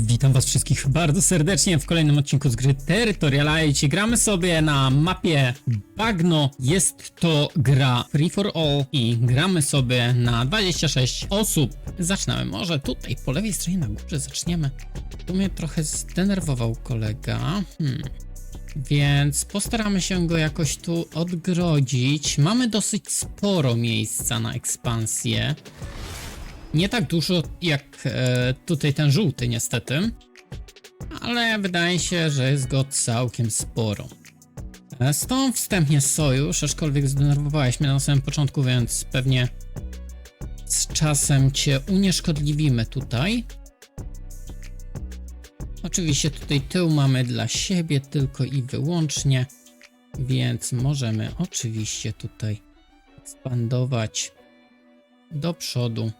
Witam was wszystkich bardzo serdecznie w kolejnym odcinku z gry Territoriality. Gramy sobie na mapie Bagno. Jest to gra Free for All i gramy sobie na 26 osób. Zaczynamy może tutaj po lewej stronie na górze zaczniemy. Tu mnie trochę zdenerwował kolega. Hmm. Więc postaramy się go jakoś tu odgrodzić. Mamy dosyć sporo miejsca na ekspansję. Nie tak dużo jak e, tutaj ten żółty, niestety. Ale wydaje się, że jest go całkiem sporo. E, stąd wstępnie sojusz, aczkolwiek zdenerwowałeś mnie na samym początku, więc pewnie z czasem cię unieszkodliwimy tutaj. Oczywiście tutaj tył mamy dla siebie tylko i wyłącznie, więc możemy oczywiście tutaj ekspandować do przodu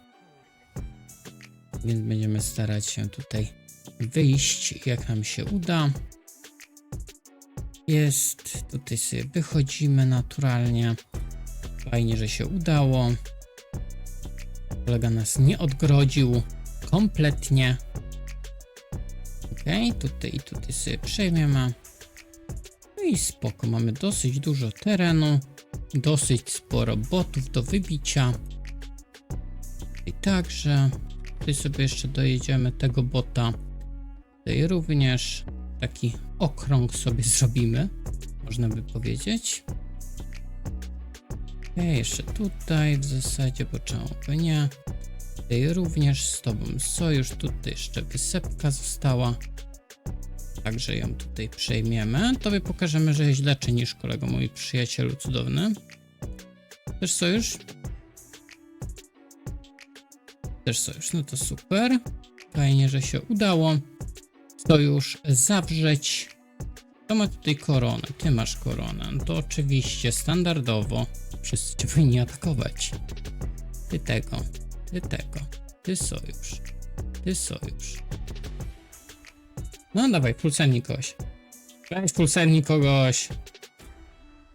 więc będziemy starać się tutaj wyjść jak nam się uda. Jest, tutaj sobie wychodzimy naturalnie. Fajnie, że się udało. Kolega nas nie odgrodził kompletnie. Ok, tutaj i tutaj sobie przejmiemy. No i spoko, mamy dosyć dużo terenu, dosyć sporo botów do wybicia. I także Tutaj sobie jeszcze dojedziemy tego bota. Tutaj również taki okrąg sobie zrobimy, można by powiedzieć. Ok, jeszcze tutaj w zasadzie, bo nie. Tutaj również z tobą sojusz, tutaj jeszcze wysepka została. Także ją tutaj przejmiemy. Tobie pokażemy, że jest źle czynisz, kolego mój przyjacielu cudowny. Też sojusz? Też sojusz, no to super. Fajnie, że się udało. Sojusz zawrzeć. To ma tutaj koronę. Ty masz koronę. No to oczywiście standardowo wszyscy cię powinni atakować. Ty tego, ty tego, ty sojusz, ty sojusz. No dawaj, pulsennik kogoś. Weź pulsennik kogoś.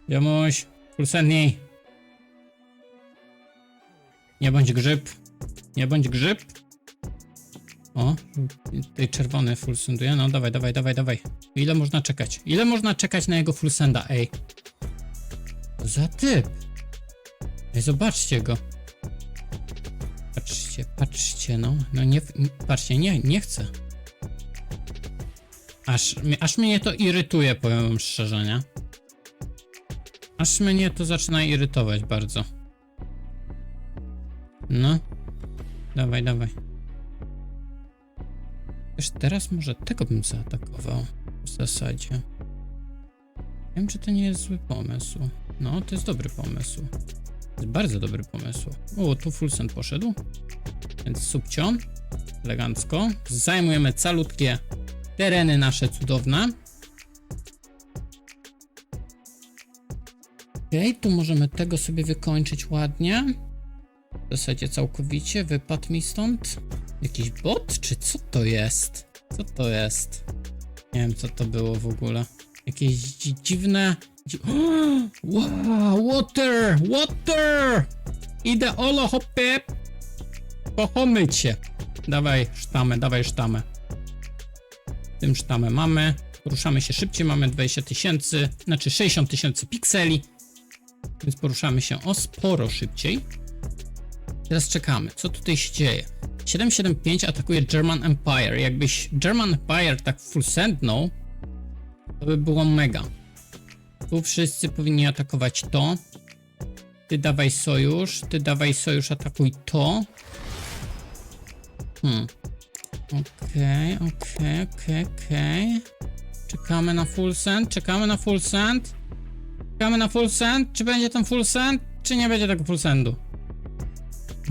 Jomuś, pulsennik. Nie bądź grzyb. Nie bądź grzyb. O, tutaj czerwony full senduje. No dawaj, dawaj, dawaj, dawaj. Ile można czekać? Ile można czekać na jego full senda? Ej. Za typ. Ej, zobaczcie go. Patrzcie, patrzcie, no. No nie, patrzcie, nie, nie chcę. Aż, aż mnie to irytuje, powiem wam szczerze, nie? Aż mnie to zaczyna irytować bardzo. No, Dawaj, dawaj. Wiesz, teraz może tego bym zaatakował. W zasadzie. Wiem, czy to nie jest zły pomysł. No, to jest dobry pomysł. To jest bardzo dobry pomysł. O, tu full send poszedł. Więc subcion. Elegancko. Zajmujemy calutkie tereny nasze cudowne. Okej, okay, tu możemy tego sobie wykończyć ładnie. W zasadzie całkowicie wypadł mi stąd. Jakiś bot? Czy co to jest? Co to jest? Nie wiem, co to było w ogóle. Jakieś dzi dziwne... Dzi wow, water! Water! Idę olo hopy! Pochomy cię. Dawaj sztamę, dawaj sztamę. Tym sztamę mamy. Poruszamy się szybciej, mamy 20 tysięcy, znaczy 60 tysięcy pikseli. Więc poruszamy się o sporo szybciej. Teraz czekamy. Co tutaj się dzieje? 775 atakuje German Empire. Jakbyś German Empire tak full sendnął, to by było mega. Tu wszyscy powinni atakować to. Ty dawaj sojusz, ty dawaj sojusz, atakuj to. Hmm. Okej, okej, okej, okej. Czekamy na full send, czekamy na full send. Czekamy na full send. Czy będzie tam full send, czy nie będzie tego full sendu?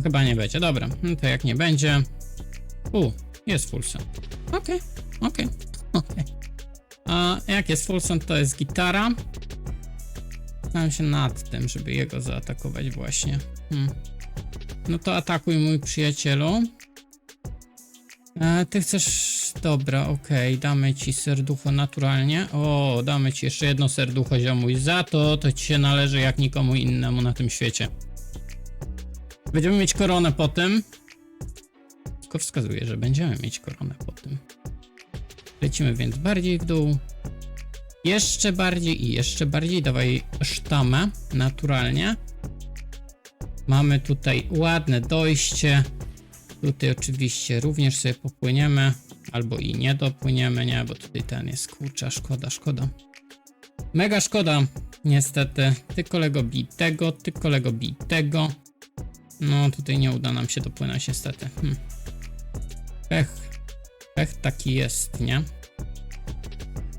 Chyba nie będzie, dobra. No to jak nie będzie... U, jest full sound. Okej, okay, okej, okay, okej. Okay. A jak jest full to jest gitara. Zastanawiam się nad tym, żeby jego zaatakować właśnie. Hmm. No to atakuj mój przyjacielu. E, ty chcesz... Dobra, okej, okay. damy ci serducho naturalnie. O, damy ci jeszcze jedno serducho ziomuj. Za to to ci się należy jak nikomu innemu na tym świecie. Będziemy mieć koronę po tym. Tylko wskazuje, że będziemy mieć koronę po tym. Lecimy więc bardziej w dół. Jeszcze bardziej i jeszcze bardziej. Dawaj sztamę naturalnie. Mamy tutaj ładne dojście. Tutaj oczywiście również sobie popłyniemy. Albo i nie dopłyniemy, nie, bo tutaj ten jest kurcza, szkoda, szkoda. Mega szkoda, niestety. Ty kolego bij tego, ty kolego bij tego. No tutaj nie uda nam się dopłynąć niestety. Hm. Pech. Pech taki jest, nie?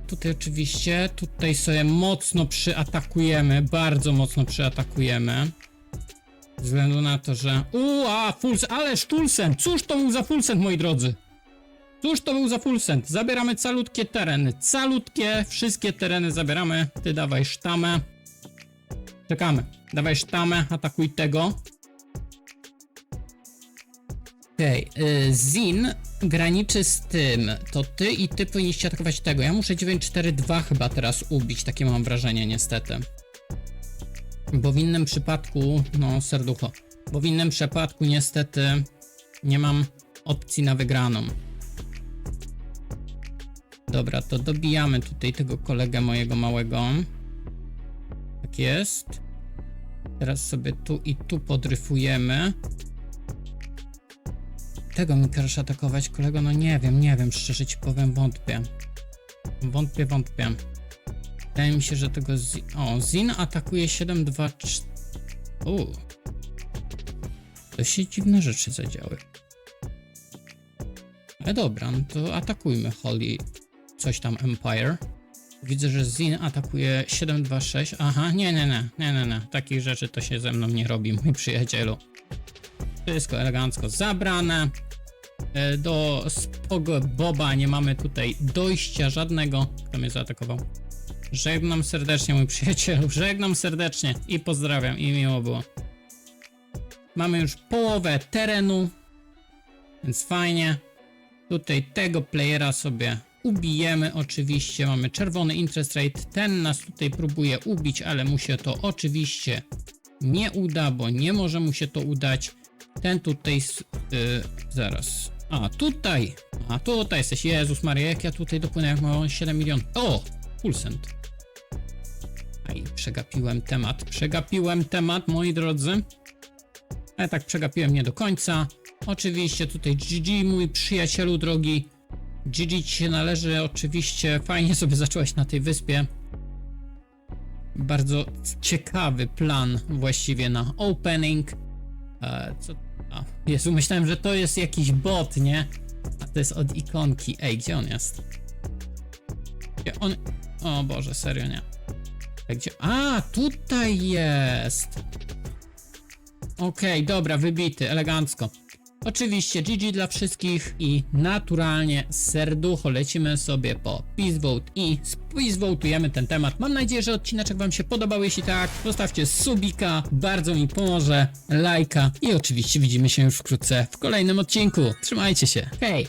Tutaj oczywiście, tutaj sobie mocno przyatakujemy, bardzo mocno przyatakujemy. Ze względu na to, że... Uuu, a, full... ależ full send! Cóż to był za full send, moi drodzy? Cóż to był za full send? Zabieramy calutkie tereny. Calutkie, wszystkie tereny zabieramy. Ty dawaj sztamę. Czekamy. Dawaj sztamę, atakuj tego. Okej, okay, Zin graniczy z tym. To ty i ty powinniście atakować tego. Ja muszę 942 chyba teraz ubić, takie mam wrażenie niestety. Bo w innym przypadku, no serducho, bo w innym przypadku niestety nie mam opcji na wygraną. Dobra, to dobijamy tutaj tego kolegę mojego małego. Tak jest. Teraz sobie tu i tu podryfujemy. Tego mi każesz atakować, kolego? No nie wiem, nie wiem, szczerze ci powiem, wątpię. Wątpię, wątpię. Wydaje mi się, że tego Zin... O, Zin atakuje 724... Uuu. To się dziwne rzeczy zadziały. Ale dobra, no to atakujmy Holy coś tam Empire. Widzę, że Zin atakuje 726. Aha, nie, nie, nie, nie, nie, nie. Takich rzeczy to się ze mną nie robi, mój przyjacielu. Wszystko elegancko zabrane. E, Do Boba nie mamy tutaj dojścia żadnego. Kto mnie zaatakował? Żegnam serdecznie, mój przyjacielu. Żegnam serdecznie i pozdrawiam i miło było. Mamy już połowę terenu, więc fajnie. Tutaj tego playera sobie ubijemy oczywiście. Mamy czerwony interest rate. Ten nas tutaj próbuje ubić, ale mu się to oczywiście nie uda, bo nie może mu się to udać. Ten tutaj, s- y, zaraz. A, tutaj. A, tutaj jesteś. Jezus Maria, jak ja tutaj dopłynę, jak mam 7 milionów. O, pulsent. Aj, przegapiłem temat. Przegapiłem temat, moi drodzy. Ale tak przegapiłem nie do końca. Oczywiście tutaj GG, mój przyjacielu drogi. GG ci się należy, oczywiście fajnie sobie zacząłeś na tej wyspie. Bardzo ciekawy plan właściwie na opening. E, co? A, Jezu, myślałem, że to jest jakiś bot, nie? A to jest od ikonki. Ej, gdzie on jest? Gdzie on... O Boże, serio nie. Ej, Gdzie... A, tutaj jest! Okej, dobra, wybity, elegancko. Oczywiście GG dla wszystkich i naturalnie serducho lecimy sobie po Peace Vote i Vote'ujemy ten temat. Mam nadzieję, że odcineczek wam się podobał, jeśli tak, zostawcie subika, bardzo mi pomoże, lajka i oczywiście widzimy się już wkrótce w kolejnym odcinku. Trzymajcie się, hej!